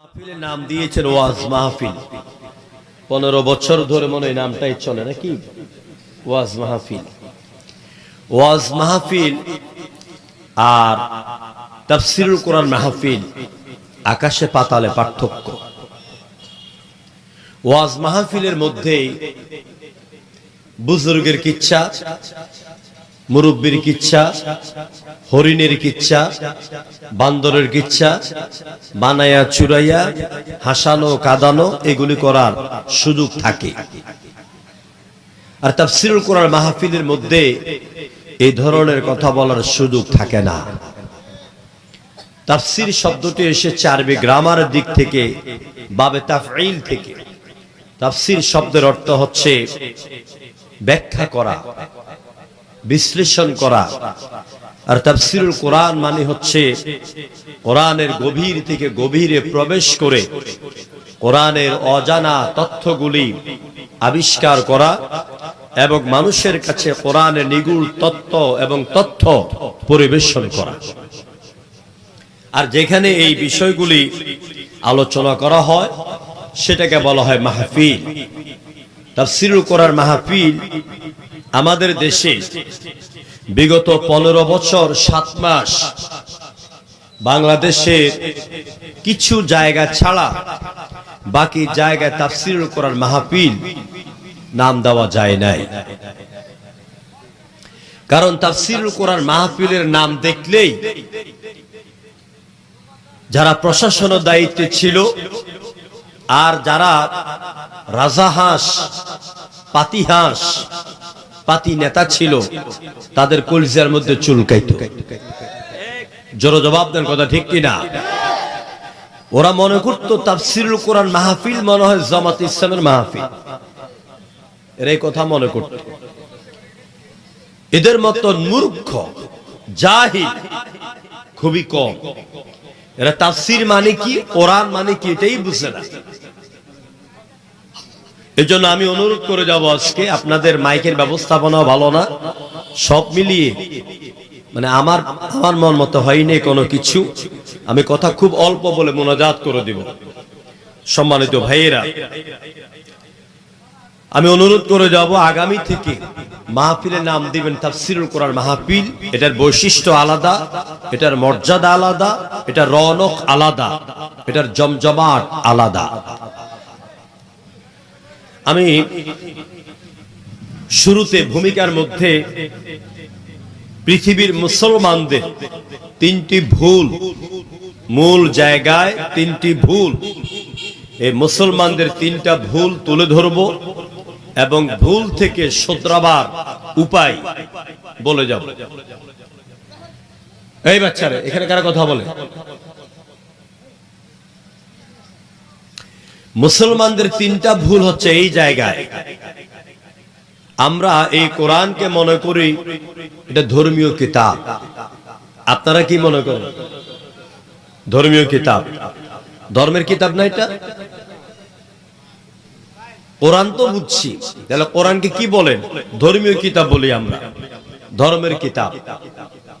মাহফিলের নাম দিয়েছেন ওয়াজ মাহফিল। পনেরো বছর ধরে মনে হয় নামটাই চলে নাকি? ওয়াজ মাহফিল। ওয়াজ মাহফিল আর তাফসিরুল কোরআন মাহফিল আকাশে পাতালে পার্থক্য। ওয়াজ মাহফিলের মধ্যেই বুজুর্গের কিচ্ছা মুরব্বীর কিচ্ছা, হরিণের কিচ্ছা, বান্দরের কিচ্ছা, বানায়া চুরাইয়া, হাসানো, কাদানো, এগুলি করার সুযোগ থাকে। আর তাফসিরুল কোরআন মাহফিলের মধ্যে এই ধরনের কথা বলার সুযোগ থাকে না। তাফসির শব্দটি এসেছে আরবি গ্রামারের দিক থেকে, বাবে তাফইল থেকে। তাফসির শব্দের অর্থ হচ্ছে ব্যাখ্যা করা। বিশ্লেষণ করা। আর তাফসিরুল কোরআন মানে হচ্ছে কোরআনের গভীর থেকে গভীরে প্রবেশ করে কোরআনের অজানা তথ্যগুলি আবিষ্কার করা এবং মানুষের কাছে কোরআনের নিগুড় তত্ত্ব এবং তথ্য পরিবেশন করা। আর যেখানে এই বিষয়গুলি আলোচনা করা হয়, সেটাকে বলা হয় মাহফিল। তাফসিরুল কোরআন মাহফিল আমাদের দেশে বিগত পনেরো বছর, সাত মাস বাংলাদেশের কিছু জায়গা ছাড়া বাকি জায়গায় তাফসিরুল কোরআন মাহফিল নাম দেওয়া যায় নাই। কারণ তাফসিরুল কোরআন মাহফিলের নাম দেখলেই যারা প্রশাসন দায়িত্বে ছিল আর যারা রাজাহাঁস পাতিহাঁস পাতি নেতা ছিল, তাদের কলিজার মধ্যে চুলকাইত জোর জবাব দেন কথা ঠিক কিনা? ওরা মনে করতো তাফসিরুল কোরআন মাহফিল মনে হয় জামাত ইসলামের মাহফিল। এর এই কথা মনে করত। এদের মতো মূর্খ, জাহিল, খুবই কম। এরা তাফসির মানে কি, কোরআন মানে কি, এটাই বুঝে না। এজন্য আমি অনুরোধ করে যাব আজকে আপনাদের মাইকের ব্যবস্থাপনা ভালো না। সব মিলিয়ে মানে আমার আমার মন মতো হয়নি কোনো কিছু। আমি কথা খুব অল্প বলে মোনাজাত করে দিব। সম্মানিত ভাইয়েরা, আমি অনুরোধ করে যাব আগামী থেকে মাহফিলের নাম দিবেন তাফসিরুল কোরআন মাহফিল। এটার বৈশিষ্ট্য আলাদা, এটার মর্যাদা আলাদা, এটার রনক আলাদা, এটার জমজমাট আলাদা। আমি শুরুতে ভূমিকার মধ্যে পৃথিবীর মুসলমানদের তিনটি ভুল, মূল জায়গায় তিনটি ভুল। এই মুসলমানদের তিনটা ভুল তুলে ধরব এবং ভুল থেকে শোধরাবার উপায় বলে যাব। এই বাচ্চারা, এখানে কারা কথা বলে? মুসলমানদের তিনটা ভুল হচ্ছে এই জায়গায়। আমরা এই কোরআনকে মনে করি এটা ধর্মীয় কিতাব। আপনারা কি মনে করেন? ধর্মীয় কিতাব। ধর্মের কিতাব না এটা? কোরআন তো বুঝছি। তাহলে কোরআনকে কি বলেন? ধর্মীয় কিতাব বলি আমরা। ধর্মের কিতাব।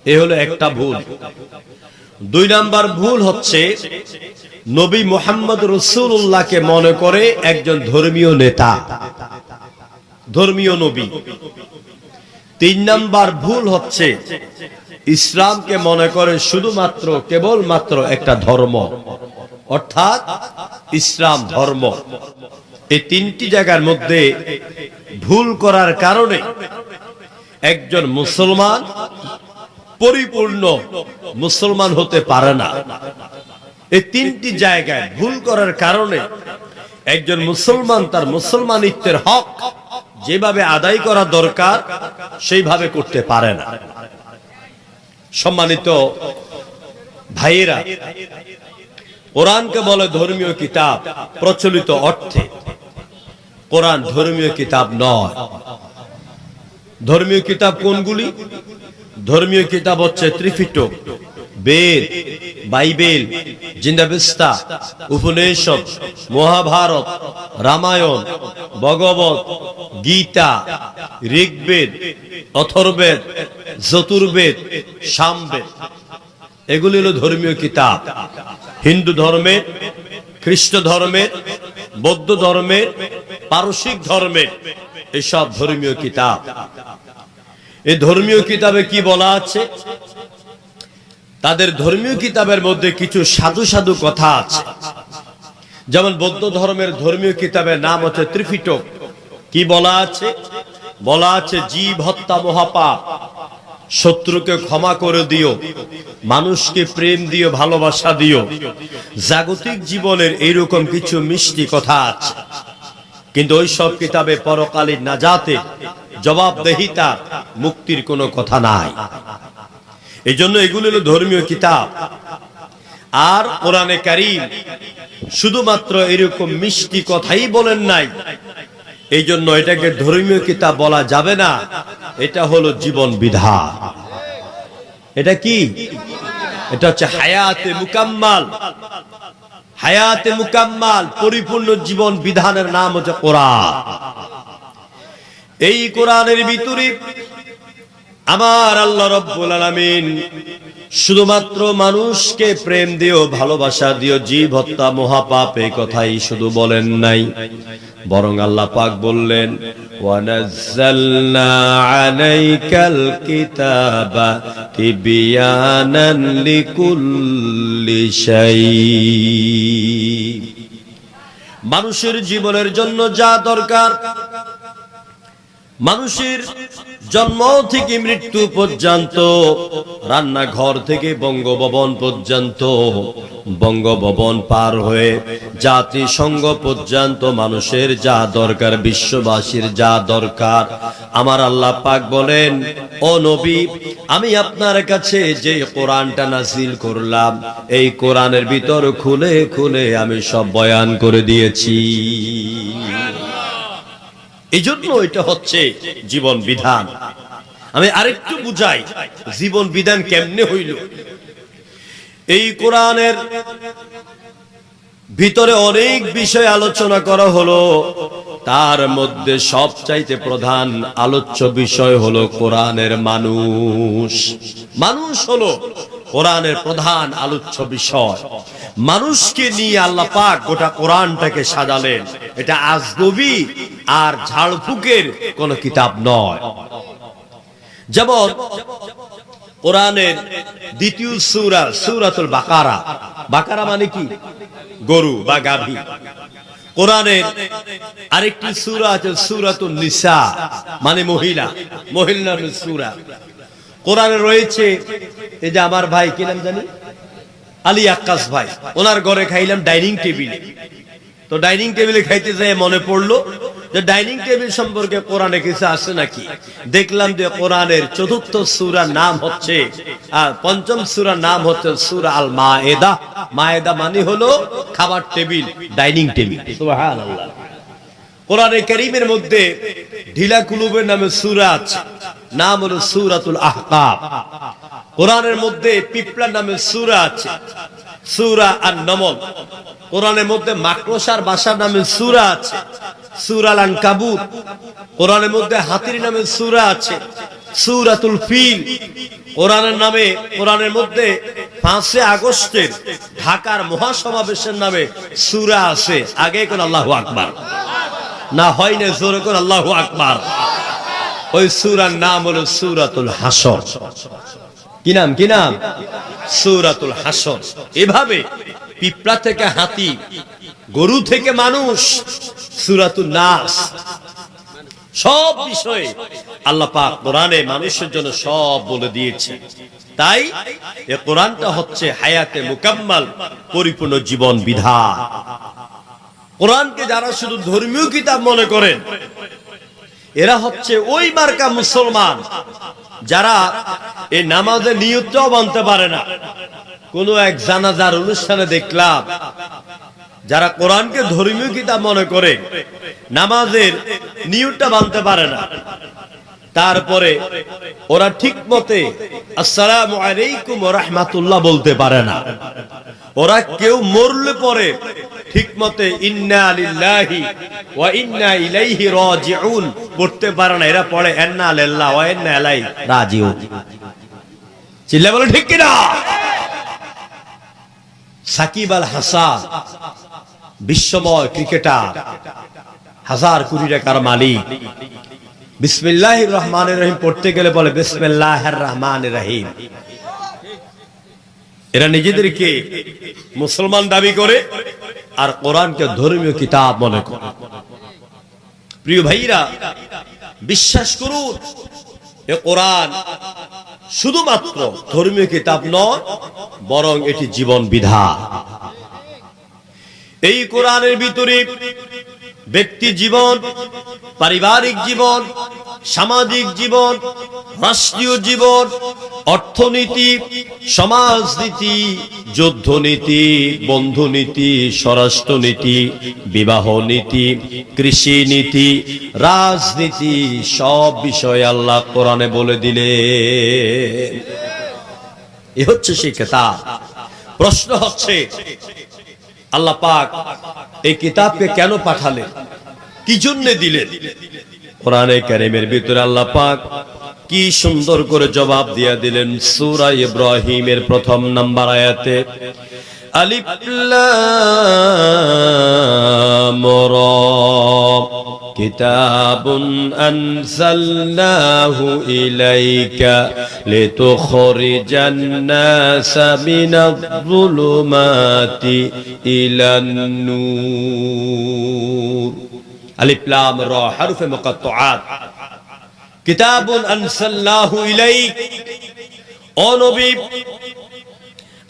এ হলো একটা ভুল। দুই নাম্বার ভুল হচ্ছে নবী মোহাম্মদ রসুল্লাহকে মনে করে একজন ধর্মীয় নেতা। ধর্মীয় নবী। তিন নাম্বার ভুল হচ্ছে, ইসলামকে মনে করে শুধুমাত্র, কেবলমাত্র একটা ধর্ম। অর্থাৎ ইসলাম ধর্ম। এই তিনটি জায়গার মধ্যে ভুল করার কারণে একজন মুসলমান পরিপূর্ণ মুসলমান হতে পারে না। এই তিনটি জায়গায় ভুল করার কারণে একজন মুসলমান তার মুসলমানিত্বের হক যেভাবে আদায় করা দরকার, সেইভাবে করতে পারে না। সম্মানিত ভাইয়েরা, কোরআনকে বলে ধর্মীয় কিতাব প্রচলিত অর্থে। কোরআন ধর্মীয় কিতাব নয়। ধর্মীয় কিতাব কোনগুলি? ধর্মীয় কিতাব হচ্ছে Tripitaka Veda, Bible, Zend Avesta, Upanishad, Mahabharata, Ramayana, Bhagavata, Gita, Rigveda, Atharvaveda, Chaturveda, Samaveda. এগুলি হলো ধর্মীয় কিতাব। হিন্দু ধর্মের, খ্রিস্ট ধর্মের, বৌদ্ধ ধর্মের, পারসিক ধর্মের এসব ধর্মীয় কিতাব। এই ধর্মীয় কিতাবে কি বলা আছে? তাদের ধর্মীয় কিতাবের মধ্যে কিছু সাধু সাধু কথা আছে। যেমন বৌদ্ধ ধর্মের ধর্মীয় কিতাবের নাম হচ্ছে ত্রিপিটক কি বলা আছে? বলা আছে, জীব হত্যা মহাপাপ, শত্রুকে ক্ষমা করে দিও, মানুষকে প্রেম দিও, ভালোবাসা দিও। জাগতিক জীবনের এইরকম কিছু মিষ্টি কথা আছে। কিন্তু ওই সব কিতাবে পরকালীন না যাতে জবাবদেহিতা, মুক্তির কোনো কথা নাই। এই জন্য এগুলো হলো ধর্মীয় কিতাব। আর কোরআনে কারিম শুধুমাত্র এরকম মিষ্টি কথাই বলেন নাই। এই জন্য এটাকে ধর্মীয় কিতাব বলা যাবে না। এটা হলো জীবন বিধান এটা কি? এটা হচ্ছে হায়াতে মুকাম্মাল। হায়াতে মুকাম্মাল, পরিপূর্ণ জীবন বিধানের নাম হচ্ছে কোরআন। এই কোরআনের ভিতরে আমার আল্লাহ রব্বুল আলামিন শুধুমাত্র মানুষকে প্রেম দিও, ভালোবাসা দিও, জীব হত্যা, মহাপাপ, এই কথাই শুধু বলেন নাই। বরং আল্লাহ পাক বললেন মানুষের জীবনের জন্য যা দরকার মানুষের জন্ম থেকে মৃত্যু পর্যন্ত, রান্নাঘর থেকে বঙ্গভবন পর্যন্ত, বঙ্গভবন পার হয়ে জাতিসংঘ পর্যন্ত মানুষের যা দরকার, বিশ্ববাসীর যা দরকার, আমার আল্লাহ পাক বলেন, ও নবী, আমি আপনার কাছে যে কোরআনটা নাজিল করলাম, এই কোরআনের ভিতর খুলে খুলে আমি সব বয়ান করে দিয়েছি। এই জন্য এটা হচ্ছে জীবন বিধান। আমি আরেকটু বুঝাই, জীবন বিধান কেমনে হইল? এই কোরআনের ভিতরে অনেক বিষয় আলোচনা করা হলো, তার মধ্যে সবচাইতে প্রধান আলোচ্য বিষয় হলো কোরআনের মানুষ। মানুষ হলো কোরআনের প্রধান আলোচ্য বিষয়। মানুষকে নিয়ে আল্লাহ পাক গোটা কোরআনটাকে সাজালেন। এটা আজগবি আর ঝাড়ফুকের কোন কিতাব নয়। যেমন কোরআনের দ্বিতীয় সুরা, সুরাতুল বাকারা। বাকারা মানে কি? গরু বা গাভী। কোরআনের আরেকটি সুরা আছে সুরাতুল নিসা মানে মহিলা। মহিলার সুরা। কোরআনে রয়েছে, এই যে আমার ভাই, কি নাম জানি? আলী আক্কাস ভাই, ওনার ঘরে খাইলাম ডাইনিং টেবিল। তো ডাইনিং টেবিলে খাইতে যায় মনে পড়ল যে ডাইনিং টেবিল সম্পর্কে কোরআনে কিছু আছে নাকি? দেখলাম যে কোরআনের চতুর্থ সুরার নাম হচ্ছে আর পঞ্চম সুরার নাম হচ্ছে সুরা আল মায়েদা মায়েদা মানে হলো খাবার টেবিল, ডাইনিং টেবিল। সুবহানাল্লাহ। কোরআনে করিমের মধ্যে ঢিলা কুলুবের নামে সুরা আছে। নাম হলো সুরাতুল আহকাব কোরআনের মধ্যে পিপলার নামে সুরা আছে। সুরা আর নমল কোরআনের মধ্যে মাকড়সার বাসার নামে সুরা আছে। সুরা লান কাবুত কোরআনের মধ্যে হাতির নামে সুরা আছে। সুরাতুল ফিল। কোরআনের নামে, কোরআনের মধ্যে পাঁচে আগস্টের ঢাকার মহাসমাবেশের নামে সুরা আছে। আগে কোন আল্লাহ আকবার। না হয় না জোরে কোন আল্লাহ আকবার। ওই সুরার নাম হলো সুরাতুল হাসর। কি নাম কি নাম? সুরাতুল হাসর। এভাবে পিঁপড়া থেকে হাতি, গরু থেকে মানুষ সুরাতুল নাস, সব বিষয়ে আল্লাহ পাক কোরআনে মানুষের জন্য সব বলে দিয়েছে। তাই এ কোরআনটা হচ্ছে হায়াতে মুকাম্মাল, পরিপূর্ণ জীবন বিধান। কোরআনকে যারা শুধু ধর্মীয় কিতাব মনে করেন, এরা হচ্ছে ওই মার্কা মুসলমান যারা এই নামাজের নিয়তটাও মানতে পারে না। কোন এক জানাজার অনুষ্ঠানে দেখলাম, যারা কোরআনকে ধর্মীয় কিতাব মনে করে, নামাজের নিয়তটা মানতে পারে না। তারপরে ওরা ঠিক মতে, আসসালামু আলাইকুম রাহমাতুল্লাহ বলতে পারে না। ওরা কেউ মরলে পরে ঠিক মতে ইন্না লিল্লাহি ওয়া ইন্না ইলাইহি রাজিউন। পড়তে পারে না, এরা পড়ে ইন্না ওয়া ইন্না ইলাইহি রাজিউন। চিল্লা ঠিক কিনা? সাকিব আল হাসান, বিশ্বময় ক্রিকেটার, হাজার কোটি টাকার মালিক। বিসমিল্লাহ রহমান রহিম পড়তে গেলে বলে বিসমিল্লাহ রহমান রহিম। এরা নিজেদেরকে মুসলমান দাবি করে আর কোরআনকে ধর্মীয় কিতাব মনে করে। প্রিয় ভাইরা, বিশ্বাস করুন, এ কোরআন শুধুমাত্র ধর্মীয় কিতাব নয়, বরং এটি জীবন বিধা এই কোরআনের ভিতরে ব্যক্তি জীবন পারিবারিক জীবন, সামাজিক জীবন, রাষ্ট্রীয় জীবন, অর্থনীতি, সমাজনীতি, যুদ্ধনীতি, বন্ধুনীতি, স্বরাষ্ট্রনীতি বিবাহ নীতি কৃষি নীতি রাজনীতি, সব বিষয়ে আল্লাহ কোরআনে বলে দিলে এ হচ্ছে সেই কেতাব। প্রশ্ন হচ্ছে, আল্লাহ পাক এই কিতাবকে কেন পাঠালেন? কি জন্য দিলেন কোরআনে কারিমের ভিতরে আল্লাহ পাক কি সুন্দর করে জবাব দিয়া দিলেন সূরা ইব্রাহিমের প্রথম নাম্বার আয়াতে আলিফ লাম রা كتاب أنزلناه إليك لتخرج الناس من الظلمات إلى النور আলিফ লাম র হরফে মুকাত্তাআত। কিতাবুন আনসাল্লাহু ইলাইক। ও নবী,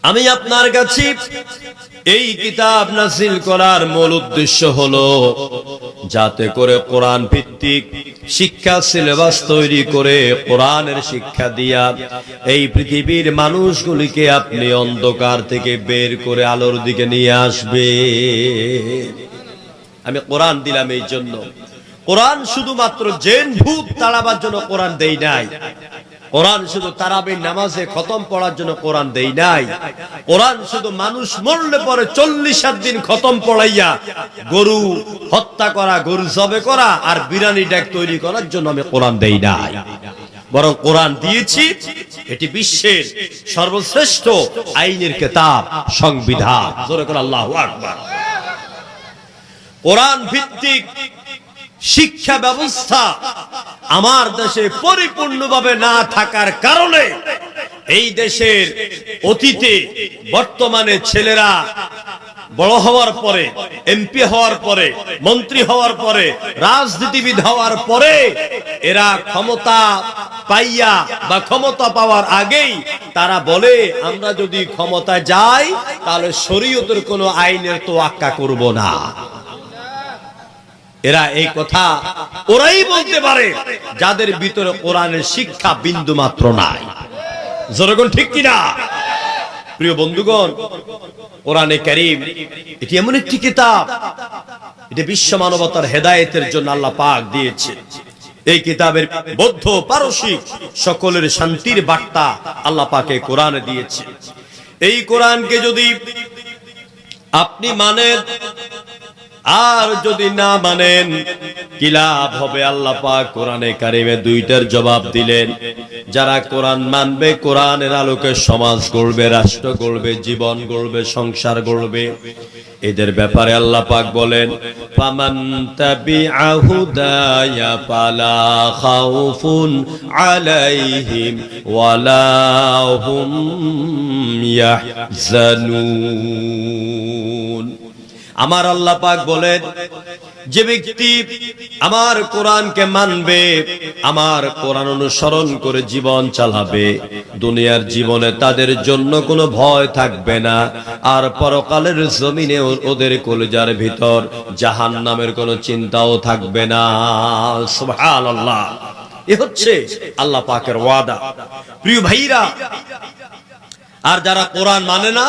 আমি আপনার কাছে এই কিতাব নাসিল করার মূল উদ্দেশ্য হলো যাতে করে কোরআন ভিত্তিক শিক্ষা সিলেবাস তৈরি করে কোরআনের শিক্ষা দিয়া এই পৃথিবীর মানুষগুলিকে আপনি অন্ধকার থেকে বের করে আলোর দিকে নিয়ে আসবে। আমি কোরআন দিলাম এই জন্য। কোরআন শুধুমাত্র জেন ভূত তাড়াবার জন্য কোরআন দেই নাই। কোরআন শুধু তারাবির নামাজে খতম পড়ার জন্য কোরআন দেই নাই। কোরআন শুধু মানুষ মরলে পরে চল্লিশ সাত দিন খতম পড়াইয়া গরু হত্যা করা, গরু জবে করা আর বিরানি ডেক তৈরি করার জন্য আমি কোরআন দেই নাই। বরং কোরআন দিয়েছি, এটি বিশ্বের সর্বশ্রেষ্ঠ আইনের কেতাব, সংবিধান। আল্লাহ আকবার। কোরআন ভিত্তিক শিক্ষা ব্যবস্থা আমার দেশে পরিপূর্ণভাবে না থাকার কারণে এই দেশের অতীতে বর্তমানে ছেলেরা বড় হওয়ার পরে, এমপি হওয়ার পরে, মন্ত্রী হওয়ার পরে, রাজনীতিবিদ হওয়ার পরে এরা ক্ষমতা পাইয়া বা ক্ষমতা পাওয়ার আগেই তারা বলে, আমরা যদি ক্ষমতা যাই, তাহলে শরীয়তের কোনো আইনের তো আক্কা করব না। এরা এই কথা ওরাই বলতে পারে, যাদের ভিতরে কোরআনের শিক্ষা বিন্দু মাত্র নাই। জনগণ ঠিক কিনা? প্রিয় বন্ধুগণ, কোরআনে করিম, এটি এমন একটি কিতাব, এটি বিশ্ব মানবতার হেদায়েতের জন্য আল্লাহ পাক দিয়েছে। এই কিতাবের বৌদ্ধ পারসিক সকলের শান্তির বার্তা আল্লাহ পাকে কোরআনে দিয়েছে। এই কোরআনকে যদি আপনি মানেন আর যদি না মানেন, কি লাভ হবে? আল্লাহ পাক কোরআনে কারিমে দুইটার জবাব দিলেন। যারা কোরআন মানবে, কোরআনের আলোকে সমাজ গড়বে, রাষ্ট্র গড়বে, জীবন গড়বে, সংসার গড়বে। এদের ব্যাপারে আল্লাহ পাক বলেন, ফামান তাবিআ হুদায়া ফালা খাউফুন আলাইহিম ওয়ালা হুম ইয়াহজানুন। আমার আল্লাহ পাক বলেন, যে ব্যক্তি আমার কোরআনকে মানবে, আমার কোরআন অনুসরণ করে জীবন চালাবে, দুনিয়ার জীবনে তাদের জন্য কোনো ভয় থাকবে না, আর পরকালের জমিনে ওদের কলেজার ভিতর জাহান নামের কোনো চিন্তাও থাকবে না। সুবহানাল্লাহ। এ হচ্ছে আল্লাহ পাকের ওয়াদা। প্রিয় ভাইরা, আর যারা কোরআন মানে না,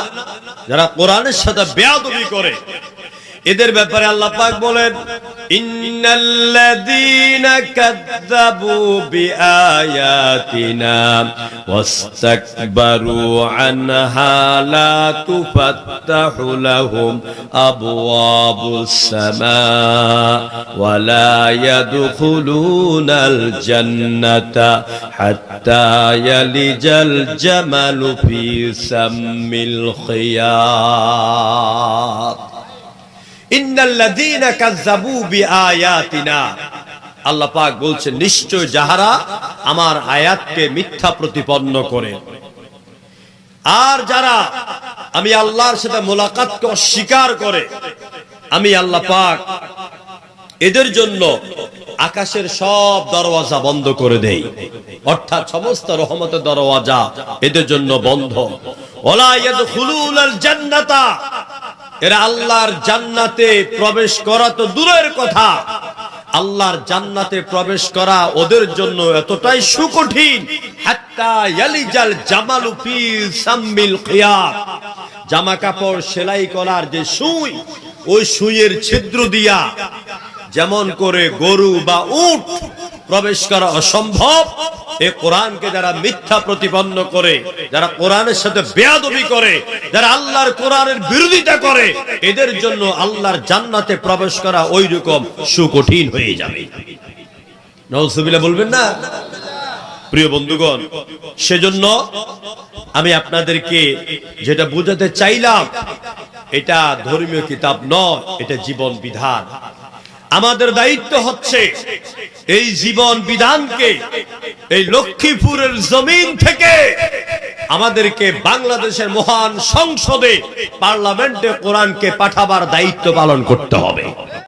যারা কোরআনের সাথে বেয়াদবি করে এদের ব্যাপারে আল্লাহ পাক বলেন, ইন্নাল্লাযীনা কাযযাবু বিআয়াতিনা ওয়াস্তাকবারু আনহা লা তুফাত্তাহু লাহুম আবওয়াবুস সামা ওয়া লা ইয়াদখুলুনাল জান্নাতা হাত্তা আল্লাহ পাক বলছেন, নিশ্চয় যাহারা আমার আয়াতকে মিথ্যা প্রতিপন্ন করে। আর যারা আমি আল্লাহর সাথে মোলাকাতকে অস্বীকার করে, আমি আল্লাহ পাক এদের জন্য আকাশের সব দরওয়াজা বন্ধ করে দেই। অর্থাৎ সমস্ত রহমতের দরওয়াজা এদের জন্য বন্ধ। ওলা এরা আল্লাহর জান্নাতে প্রবেশ করা তো দূরের কথা। আল্লাহর জান্নাতে প্রবেশ করা ওদের জন্য এতটাই সুকঠিন। জামা কাপড় সেলাই করার যে সুই, ওই সুইয়ের ছিদ্র দিয়া যেমন করে গরু বা উট প্রবেশ করা অসম্ভব। এ কোরআনকে যারা মিথ্যা প্রতিপন্ন করে, যারা কোরআনের সাথে বেয়াদবি করে, যারা আল্লাহর কোরআনের বিরোধিতা করে, এদের জন্য আল্লাহর জান্নাতে প্রবেশ করা ওই রকম সুকঠিন হয়ে যাবে। নওসুবিল্লা বলবেন না? প্রিয় বন্ধুগণ, সেজন্য আমি আপনাদেরকে যেটা বুঝাতে চাইলাম, এটা ধর্মীয় কিতাব নয়, এটা জীবন বিধান। আমাদের দায়িত্ব হচ্ছে এই জীবন বিধানকে, এই লক্ষ্মীপুরের জমিন থেকে আমাদেরকে বাংলাদেশের মহান সংসদে, পার্লামেন্টে কোরআনকে পাঠাবার দায়িত্ব পালন করতে হবে।